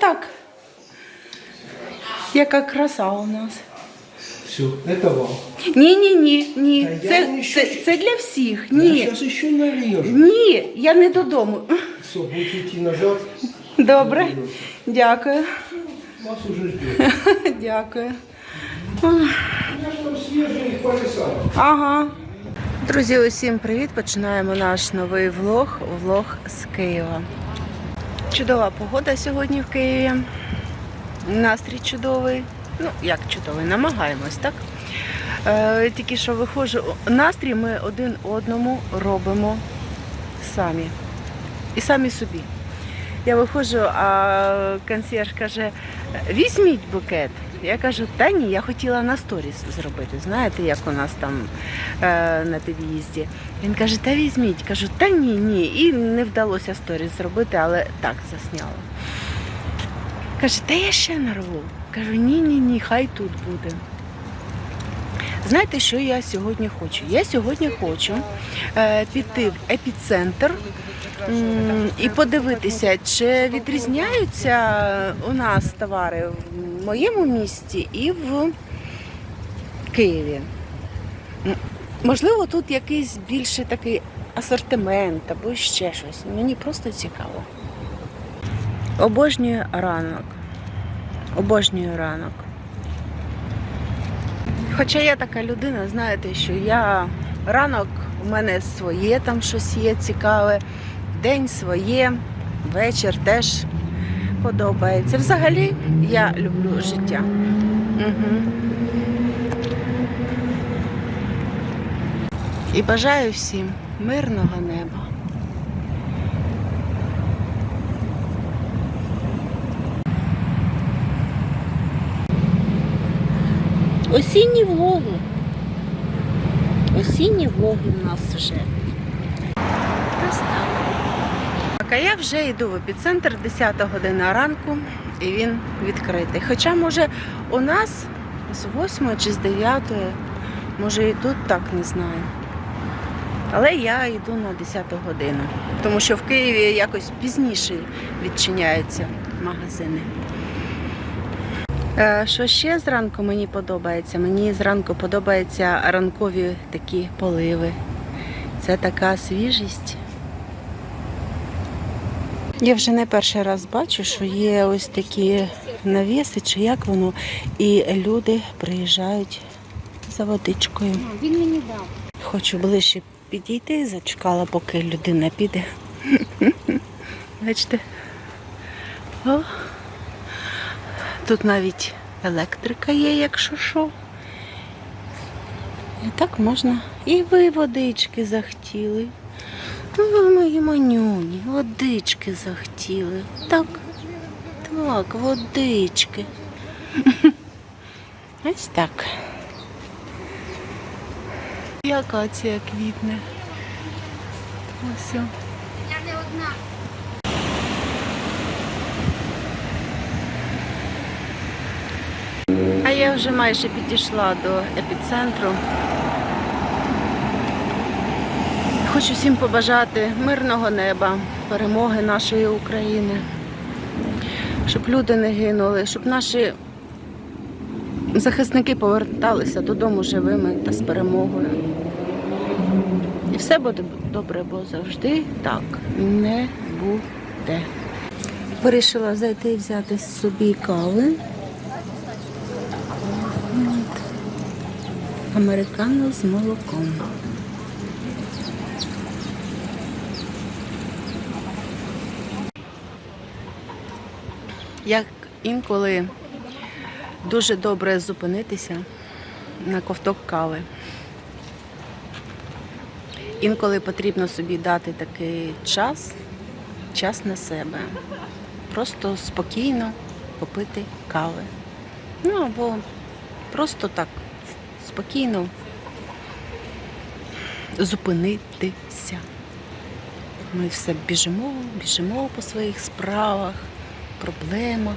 так. Яка краса у нас. Все, это вам. Ні, ні, ні, ні. Та я Це, не це, щас- це для всіх. Я Ні. сейчас еще нарежу. Ні, я не додому. Все, будете идти назад. Добре. Дякую. Вас уже ждет. Дякую. Я там. Ага. Друзі, усім привіт! Починаємо наш новий влог, влог з Києва. Чудова погода сьогодні в Києві. Настрій чудовий. Ну, як чудовий, намагаємось, так? Е, тільки що виходжу. Настрій ми один одному робимо самі. І самі собі. Я виходжу, а консьєрж каже, візьміть букет. Я кажу, та ні, я хотіла на сторіс зробити. Знаєте, як у нас там е, на під'їзді. Він каже, та візьміть. Кажу, та ні, ні. І не вдалося сторіс зробити, але так засняла. Каже, та я ще нарву. Кажу, ні, ні, хай тут буде. Знаєте, що я сьогодні хочу? Я сьогодні хочу е, піти в епіцентр і подивитися, чи відрізняються у нас товари моєму місті і в Києві. Можливо, тут якийсь більший такий асортимент або ще щось. Мені просто цікаво. Обожнюю ранок. Обожнюю ранок. Хоча я така людина, знаєте, що я ранок у мене своє там щось є цікаве, день своє, вечір теж подобається. Взагалі я люблю життя. Угу. І бажаю всім мирного неба. Осінні влоги. Осінні влоги в нас вже. Ось так. Так, а я вже йду в епіцентр 10 година ранку і він відкритий. Хоча, може, у нас з 8 чи з 9, може і тут так не знаю. Але я йду на 10 годину, тому що в Києві якось пізніше відчиняються магазини. Е, Що ще зранку мені подобається? Мені зранку подобаються ранкові такі поливи. Це така свіжість. Я вже не перший раз бачу, що є ось такі навіси, чи як воно, і люди приїжджають за водичкою. Він мені дав. Хочу ближче підійти, зачекала, поки людина піде. Бачите? О, тут навіть електрика є, якщо що. І так можна. І ви водички захотіли. Ну, ви мої манюні, водички захотіли. Так, так, водички. Ось так. І акація квітне. Ось. Я не одна. А я вже майже підійшла до епіцентру. Хочу всім побажати мирного неба, перемоги нашої України, щоб люди не гинули, щоб наші захисники поверталися додому живими та з перемогою. І все буде добре, бо завжди так не буде. Вирішила зайти і взяти собі кави. Американо з молоком. Як інколи дуже добре зупинитися на ковток кави. Інколи потрібно собі дати такий час, час на себе. Просто спокійно попити кави. Ну або просто так спокійно зупинитися. Ми все біжимо, біжимо по своїх справах, проблемах.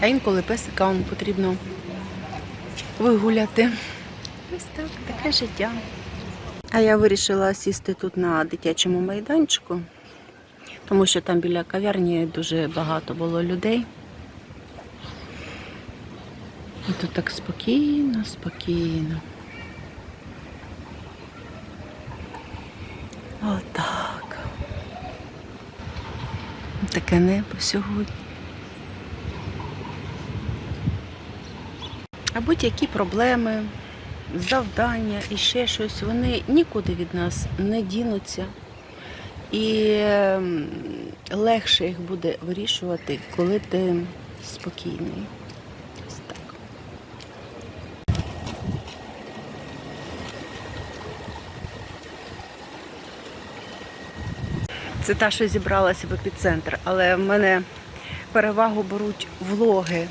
А інколи песикам потрібно вигуляти. Ось так, таке життя. А я вирішила сісти тут на дитячому майданчику, тому що там біля кав'ярні дуже багато було людей. І тут так спокійно, спокійно. Таке небо сьогодні. А будь-які проблеми, завдання і ще щось, вони нікуди від нас не дінуться. І ем, легше їх буде вирішувати, коли ти спокійний. Це та, що зібралася в епіцентр, але в мене перевагу беруть влоги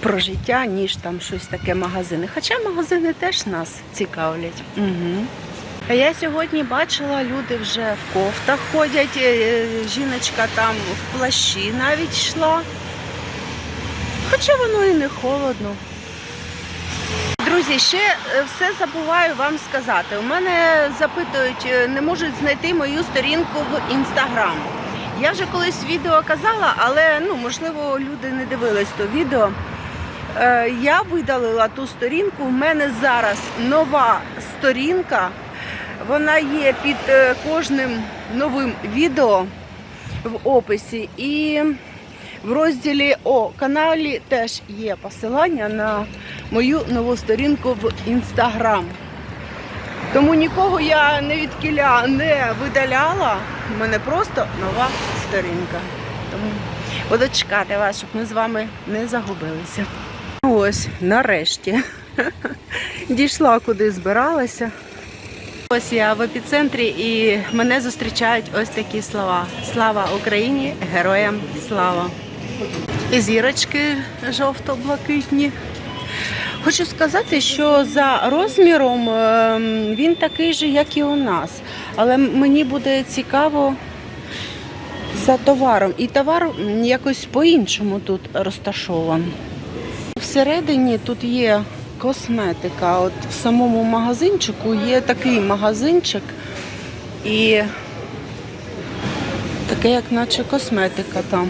про життя, ніж там щось таке магазини. Хоча магазини теж нас цікавлять. Угу. Я сьогодні бачила, люди вже в кофтах ходять, е, жіночка там в плащі навіть йшла. Хоча воно і не холодно. Друзі, ще е, все забуваю вам сказати. У мене запитують, е, не можуть знайти мою сторінку в інстаграм. Я вже колись відео казала, але ну, можливо, люди не дивились то відео. Е, Я видалила ту сторінку. У мене зараз нова сторінка. Вона є під кожним новим відео в описі. І в розділі о каналі теж є посилання на мою нову сторінку в інстаграм. Тому нікого я не від кіля не видаляла. У мене просто нова сторінка. Тому буду чекати вас, щоб ми з вами не загубилися. Ось, нарешті. Дійшла, куди збиралася. Ось я в епіцентрі і мене зустрічають ось такі слова. Слава Україні! Героям слава! І зірочки жовто-блакитні. Хочу сказати, що за розміром ем, він такий же, як і у нас. Але мені буде цікаво за товаром. І товар якось по-іншому тут розташований. Всередині тут є косметика. От в самому магазинчику є такий магазинчик і таке, як наче косметика там.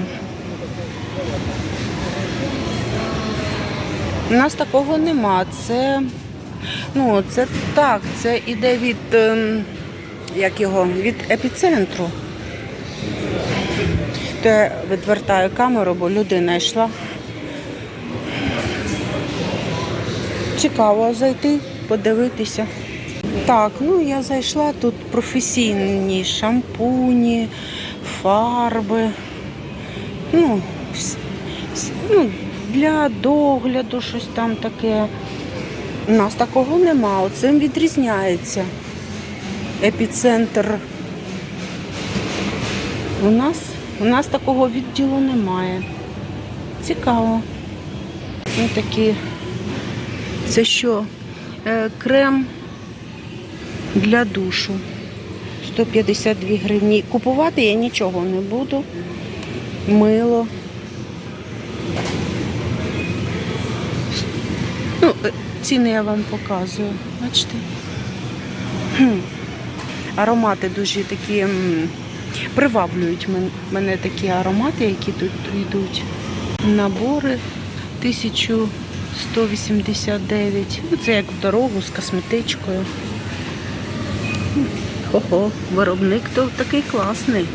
У нас такого нема. Це, ну, це так, це іде від, ем, як його, від епіцентру. То я відвертаю камеру, бо людина йшла. Цікаво зайти, подивитися. Так, ну я зайшла, тут професійні шампуні, фарби. Ну, ну, для догляду щось там таке. У нас такого нема. Оцим відрізняється. Епіцентр. У нас, у нас такого відділу немає. Цікаво. Ну такі. Це що? Е, крем для душу. 152 гривні. Купувати я нічого не буду. Мило. Ну, е, ціни я вам показую. Бачите? Аромати дуже такі приваблюють мене такі аромати, які тут йдуть. Набори 1189. Ну, це як в дорогу з косметичкою. Хо-хо, виробник то такий класний.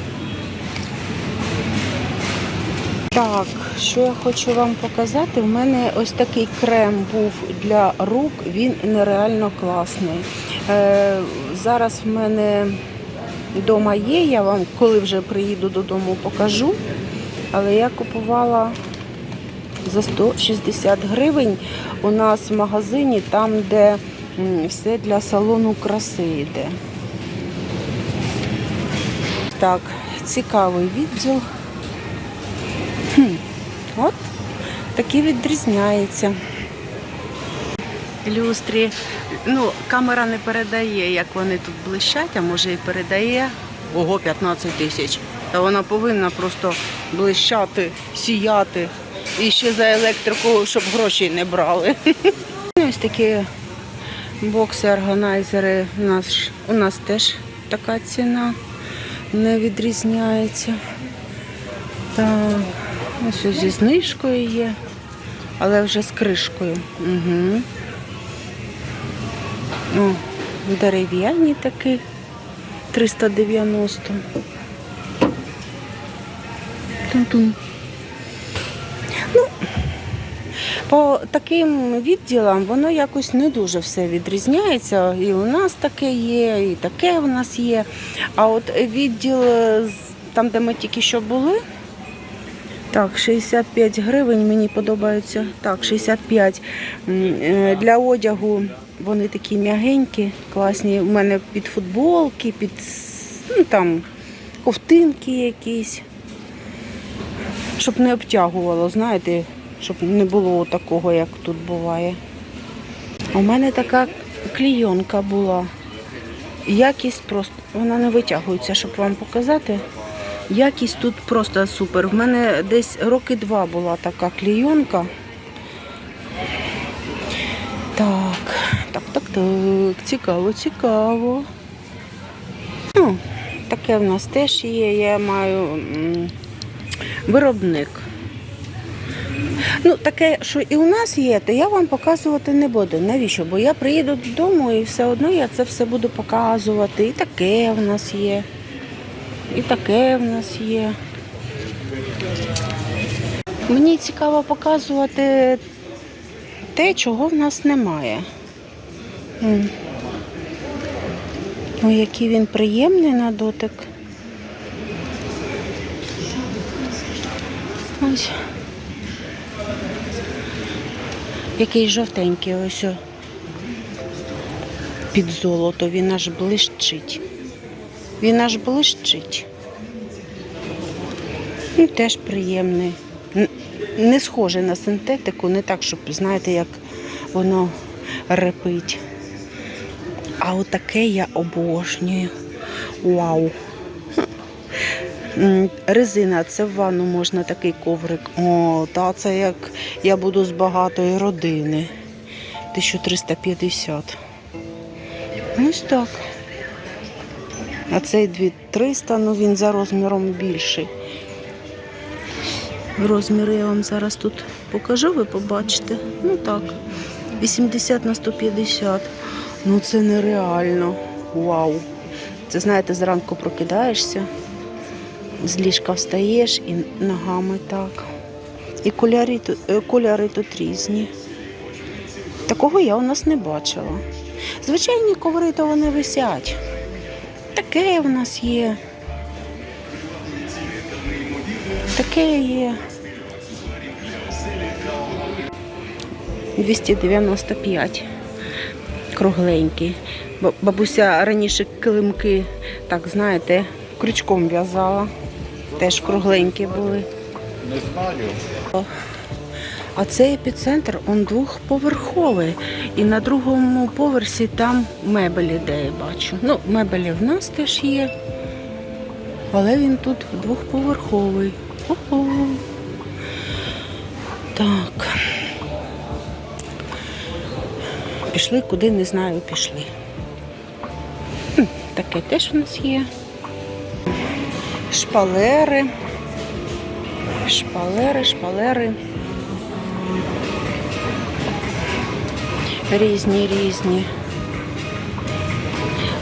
Так, що я хочу вам показати? У мене ось такий крем був для рук, він нереально класний. Е, зараз в мене вдома є, я вам, коли вже приїду додому, покажу. Але я купувала за 160 гривень у нас в магазині, там, де все для салону краси йде. Так, цікавий відділ. Хм, такий відрізняється. Люстрі. Ну, камера не передає, як вони тут блищать, а може і передає. Ого, 15 тисяч. Та вона повинна просто блищати, сіяти. І ще за електрику, щоб грошей не брали. Ось такі Бокси, органайзери у нас, у нас теж така ціна не відрізняється. Так, ось зі знижкою є, але вже з кришкою. Угу. О, дерев'яні такі 390. Тун-тун. Ну, по таким відділам воно якось не дуже все відрізняється. І у нас таке є, і таке у нас є. А от відділ там, де ми тільки що були, так, 65 гривень мені подобаються. Так, 65. Е, Для одягу вони такі м'ягенькі, класні. У мене під футболки, під ну, там, ковтинки якісь. Щоб не обтягувало, знаєте, щоб не було такого, як тут буває. У мене така клійонка була. Якість просто, вона не витягується, щоб вам показати. Якість тут просто супер. В мене десь роки два була така клійонка. Так, так, так, так. Цікаво, цікаво. Ну, таке в нас теж є. Я маю виробник. Ну, таке, що і у нас є, то я вам показувати не буду. Навіщо? Бо я приїду додому і все одно я це все буду показувати. І таке в нас є. І таке в нас є. Мені цікаво показувати те, чого в нас немає. Ой, який він приємний на дотик. Ось. Який жовтенький ось. Під золото, він аж блищить. Він аж блищить. Ну, теж приємний. Не схоже на синтетику, не так, щоб, знаєте, як воно репить. А отаке я обожнюю. Вау. Резина, це в ванну можна такий коврик. О, та це як я буду з багатої родини. 1350. Ось так. А цей 2300, ну він за розміром більший. Розміри я вам зараз тут покажу, ви побачите. Ну так. 80 на 150. Ну це нереально. Вау. Це знаєте, зранку прокидаєшся, з ліжка встаєш і ногами так. І кольори, е, кольори тут різні. Такого я у нас не бачила. Звичайні коври то вони висять. Таке в нас є. Таке є. 295. Кругленький. Бабуся раніше килимки, так знаєте, крючком в'язала. Теж кругленькі були. Не знаю. А цей епіцентр он двохповерховий. І на другому поверсі там мебелі, де я бачу. Ну, мебелі в нас теж є. Але він тут двохповерховий. Ого. Так. Пішли куди, не знаю, пішли. Таке теж в нас є. Шпалери. Шпалери, шпалери. Різні, різні.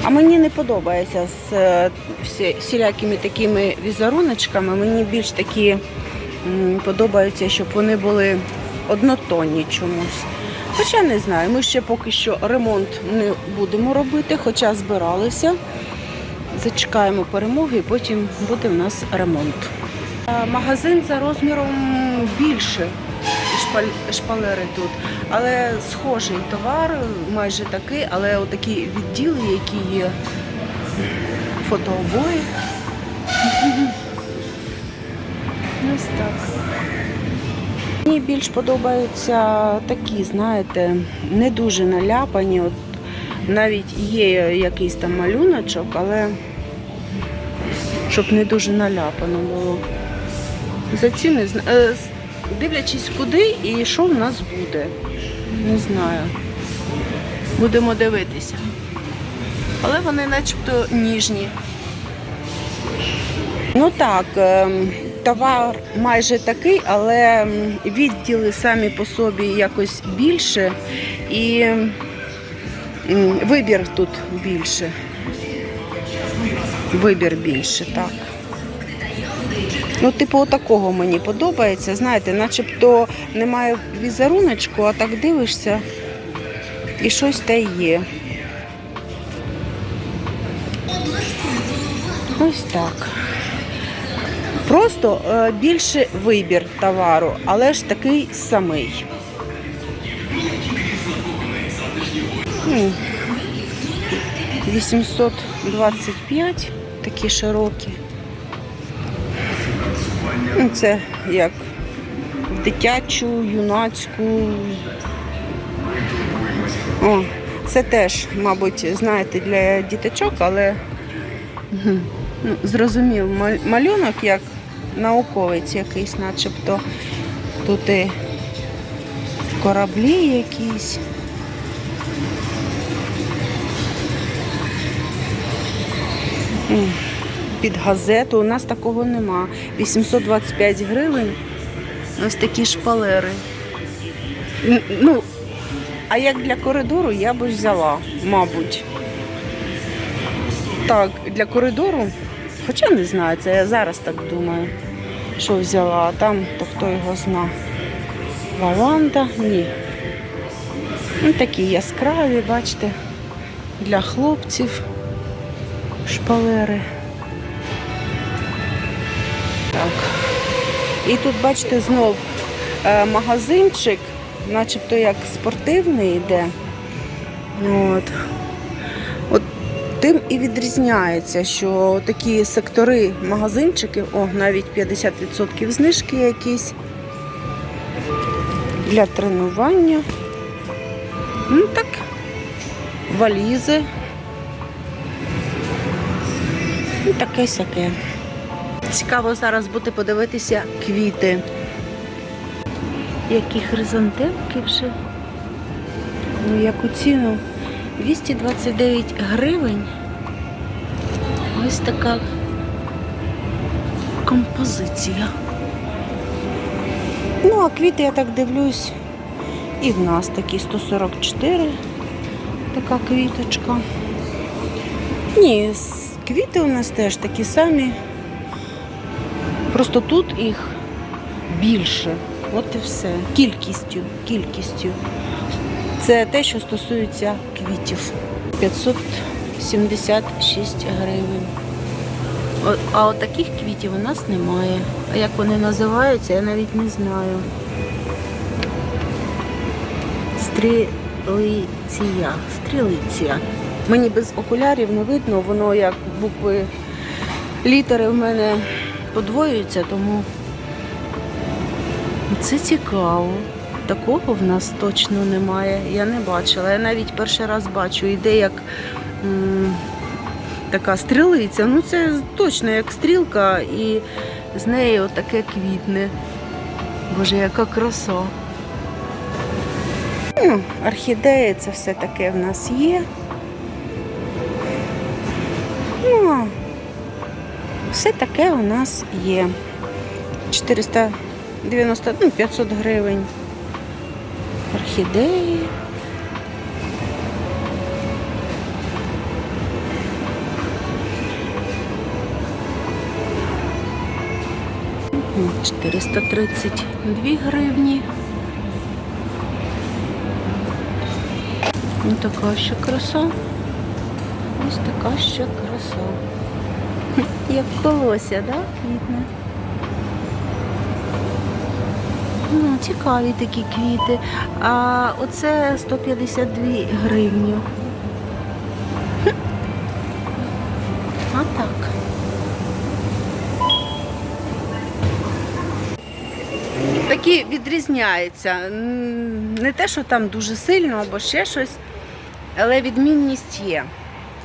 А мені не подобається з е, всілякими такими візеруночками. Мені більш такі подобаються, щоб вони були однотонні чомусь. Хоча не знаю, ми ще поки що ремонт не будемо робити, хоча збиралися. Зачекаємо перемоги і потім буде в нас ремонт. Е, Магазин за розміром більше шпалери тут, але схожий товар, майже такий, але отакі відділи, які є фотообої. Ось так. Мені більш подобаються такі, знаєте, не дуже наляпані. От навіть є якийсь там малюночок, але щоб не дуже наляпано було. За ціни е, дивлячись куди і що в нас буде. Не знаю. Будемо дивитися. Але вони начебто ніжні. Ну так, ем, товар майже такий, але відділи самі по собі якось більше і вибір тут більше. Вибір більше, так. Ну, типу, такого мені подобається. Знаєте, начебто немає візеруночку, а так дивишся і щось та є. Ось так. Просто е, більше вибір товару, але ж такий самий. М, 825 такі широкі. Ну, Це як дитячу, юнацьку. О, це теж, мабуть, знаєте, для діточок, але ну, зрозумів малюнок як науковець якийсь, начебто. Тут і кораблі якісь. М, Під газету у нас такого нема. 825 гривень. Ось такі шпалери. Ну, а як для коридору я б взяла, мабуть. Так, для коридору, хоча не знаю, це я зараз так думаю, що взяла, а там то хто його зна. Лаванда, ні. Ну, такі яскраві, бачите, для хлопців шпалери. Так. І тут, бачите, знов е, магазинчик, начебто як спортивний йде. От. От тим і відрізняється, що такі сектори магазинчики, о, навіть 50% знижки якісь для тренування. Ну так, валізи. Ну, таке сяке. Цікаво зараз буде подивитися квіти. Які хризантемки вже. Ну, яку ціну? 229 гривень. Ось така композиція. Ну, а квіти, я так дивлюсь, і в нас такі 144. Така квіточка. Ні, квіти у нас теж такі самі. Просто тут їх більше. От і все. Кількістю. Кількістю. Це те, що стосується квітів. 576 гривень. А от таких квітів у нас немає. А як вони називаються, я навіть не знаю. Стрілиція. Стрілиція. Мені без окулярів не видно, воно як букви літери в мене подвоюються, тому це цікаво. Такого в нас точно немає. Я не бачила. Я навіть перший раз бачу. Іде як така стрілиця. Ну це точно як стрілка, і з неї отаке квітне. Боже, яка краса. Ну, орхідеї це все таке в нас є. Ну, все таке у нас є. 490, ну, 500 гривень. Орхідеї. М, 432 гривні. Ось така ще краса. Ось така ще краса. Як колося, да? Квітне. Ну, цікаві такі квіти. А оце 152 гривні. А так. Такі відрізняються. Не те, що там дуже сильно або ще щось, але відмінність є.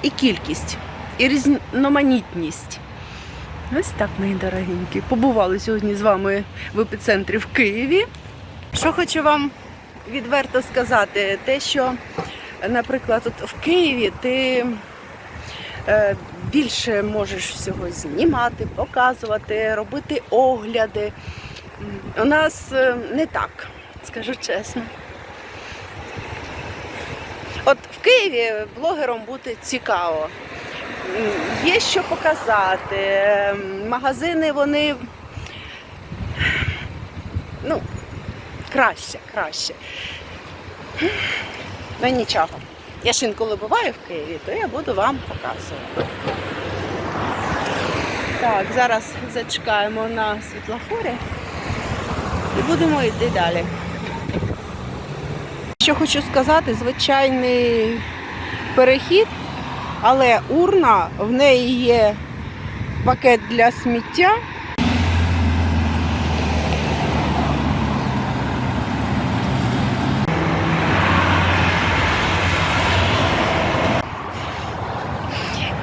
І кількість, і різноманітність. Ось так, мої дорогенькі. Побували сьогодні з вами в епіцентрі в Києві. Що хочу вам відверто сказати, те, що наприклад, от в Києві ти е, більше можеш всього знімати, показувати, робити огляди. У нас е, не так, скажу чесно. От в Києві блогером бути цікаво. Є що показати. Ем, Магазини вони ну, краще, краще. Ну нічого. Я ж інколи буваю в Києві, то я буду вам показувати. Так, зараз зачекаємо на світлофорі і будемо йти далі. Що хочу сказати, звичайний перехід, але урна, в неї є пакет для сміття.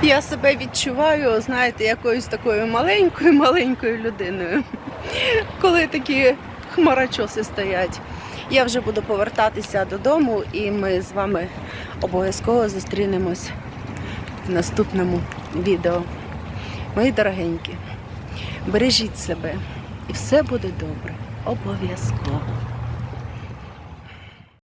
Я себе відчуваю, знаєте, якоюсь такою маленькою, маленькою людиною. Коли такі хмарочоси стоять. Я вже буду повертатися додому, і ми з вами обов'язково зустрінемось в наступному відео. Мої дорогенькі, бережіть себе, і все буде добре. Обов'язково.